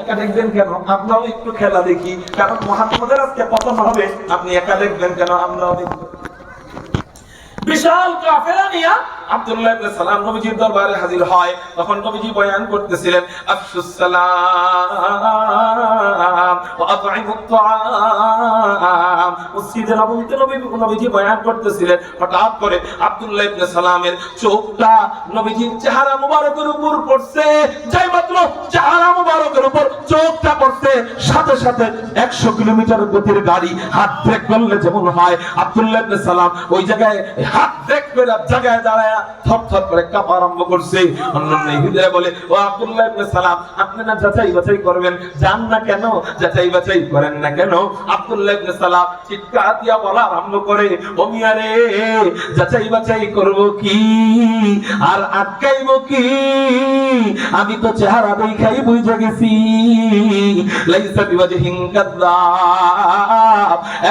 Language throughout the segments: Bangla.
একা দেখবেন কেন? একটু খেলা দেখি। কারণ মহাত্মাদের আজকে পতন হবে। আপনি একা দেখবেন কেন? আমরাও দেখবেন বিশাল কাফেলা নিয়া আব্দুল্লাহ ইবনে সালাম দরবারে হাজির হয়। তখন কবিজি বয়ান করতেছিলেন, আফসুস সালাম। মসজিদে নববীতে নবী নবীজি বয়ান করতেছিলেন। হঠাৎ করে আব্দুল্লাহ ইবনে সালামের চোখটা নবীজির চেহারা মুবারকের উপর পড়ছে। যাই মাত্র চেহারা মুবারকের উপর চোখটা পড়ছে। সাথে সাথে 100 কিলোমিটার গতির গাড়ি হাত ব্রেক করলে যেমন হয়, আব্দুল্লাহ সালাম ওই জায়গায় হাত ব্রেক করে জায়গায় দাঁড়ায় থর থর করে কাঁপা আরম্ভ করছে। অন্যান্য বলে, ও আব্দুল্লাহ ইবনে সালাম, আপনি না যাচাই বাছাই করবেন? যান না কেন? যাচাই বাছাই করেন না কেন? আব্দুল্লাহ ইবনে সালাম চিৎকার দিয়া বলা আরম্ভ করে, ও মিয়া যাচাই বাছাই করব কি? আর আটকাইব কি? আমি তো চেহারা দেখাই বুঝে গেছি। লাইসা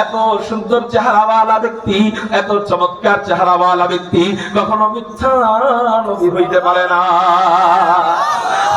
এত সুন্দর চেহারাওয়ালা ব্যক্তি এত চমৎকার চেহারাওয়ালা ব্যক্তি কখনো মিথ্যা নবী হইতে পারে না।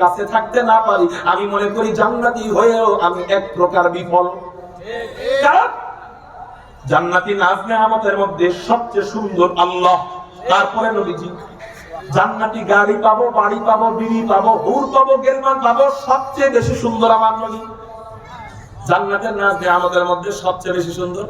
কাছে থাকতে না পারি, আমি মনে করি জান্নাতি হয়েও আমি এক প্রকার বিফল। জান্নাতি নাজ আমাদের মধ্যে সবচেয়ে সুন্দর আল্লাহ, তারপরে নবীজি। জান্নাতি গাড়ি পাবো, বাড়ি পাবো, বিড়ি পাবো, হুর পাবো গেরমান পাবো, সবচেয়ে বেশি সুন্দর আমার নবী। জান্নাতের নাচ দিয়ে আমাদের মধ্যে সবচেয়ে বেশি সুন্দর।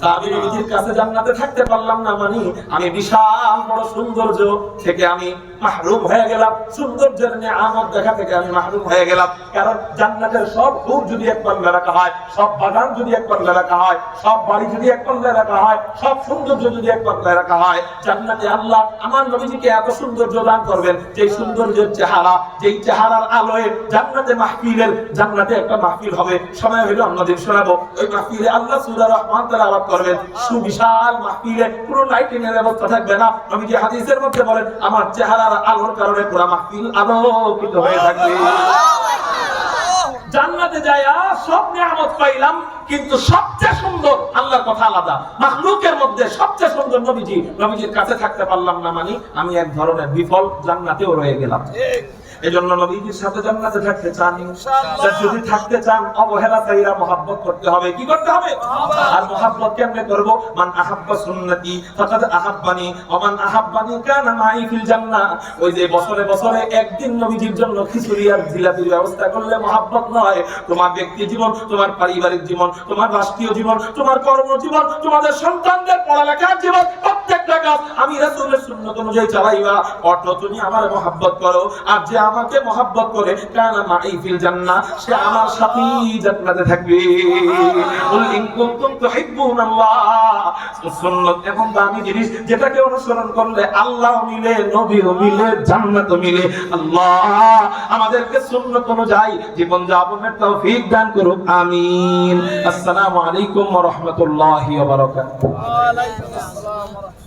তা আমি নবীজির কাছে জান্নাতে থাকতে পারলাম না মানে আমি বিশাল বড় সৌন্দর্য থেকে আমি মাহরুম হয়ে গেলাম। সৌন্দর্যের নিয়ামত দেখা থেকে আমি মাহরুম হয়ে গেলাম। কারণ জান্নাতের সব হুর যদি এক পাল্লা রাখা হয়, সব বাগান যদি এক পাল্লা রাখা হয়, সব বাড়ি যদি এক পাল্লা রাখা হয়, সব সৌন্দর্য যদি এক পাল্লা রাখা হয়, জান্নাতে আল্লাহ আমার নবীজিকে এত সৌন্দর্য দান করবেন যে সৌন্দর্যের চেহারা, যেই চেহারার আলোয় জান্নাতে মাহফিলের, জান্নাতে একটা মাহফিল হবে। সময় হইল আমরা দিন শোনাবো। ওই মাহফিলে আল্লাহ সূরা রহমান তেলাওয়াত করবেন। সুবিশাল মাহফিলে পুরো লাইটিং এর ব্যবস্থা থাকবে না। নবীজি হাদিসের মধ্যে বলেন, আমার চেহারার আলোর কারণে পুরা মাহফিল আলোকিত হয়ে থাকবে। জান্নাতে যায়া সব নিয়ামত পাইলাম, কিন্তু সবচেয়ে সুন্দর আল্লাহর কথা আলাদা। মাখলুকের মধ্যে সবচেয়ে সুন্দর নবীজি। নবীজির কাছে থাকতে পারলাম না মানে আমি এক ধরনের বিফল জান্নাতেও রয়ে গেলাম। এজন্য নবীজির সাথে জান্নাতে থাকতে চান। যদি থাকতে চান, অবহেলা চাইরা মহাব্বত করতে হবে। কি করতে হবে? আর মহাব্বত কেমনে মান সুন্নতি আহাব্বানি আহাব্বানি মাই ফিল ওই যে বছরে বছরে একদিন নবীজির জন্য খিচুড়ি আর ব্যবস্থা করলে মহাব্বত নয়। তোমার ব্যক্তি জীবন, তোমার পারিবারিক জীবন, তোমার রাষ্ট্রীয় জীবন, তোমার কর্মজীবন, তোমাদের সন্তানদের পড়ালেখার জীবন, প্রত্যেকটা কাজ আমি রাসূলের সুন্নাত অনুযায়ী চালাইবা। অর্থ তুমি আমার মহাব্বত করো। আর যে আমাকে মহাব্বত করে, কানা মাই ফিল জান্নাহ, সে আমার সাথেই জান্নাতে থাকবে। কুল ইন কুনতুম তুহিব্বুনাল্লাহ সুন্নাত দামি জিনিস যেটাকে অনুসরণ করলে আল্লাহ মিলে, নবীও মিলে জান্নাত মিলে। আল্লাহ, আমাদেরকে সুন্নাত অনুযায়ী জীবন যাপনের তৌফিক দান করুক, আমিন। আসসালামু আলাইকুম ওয়া রাহমাতুল্লাহি ওয়া বারাকাতুহু। আসসালাম ওয়া রাহমাতুল্লাহ।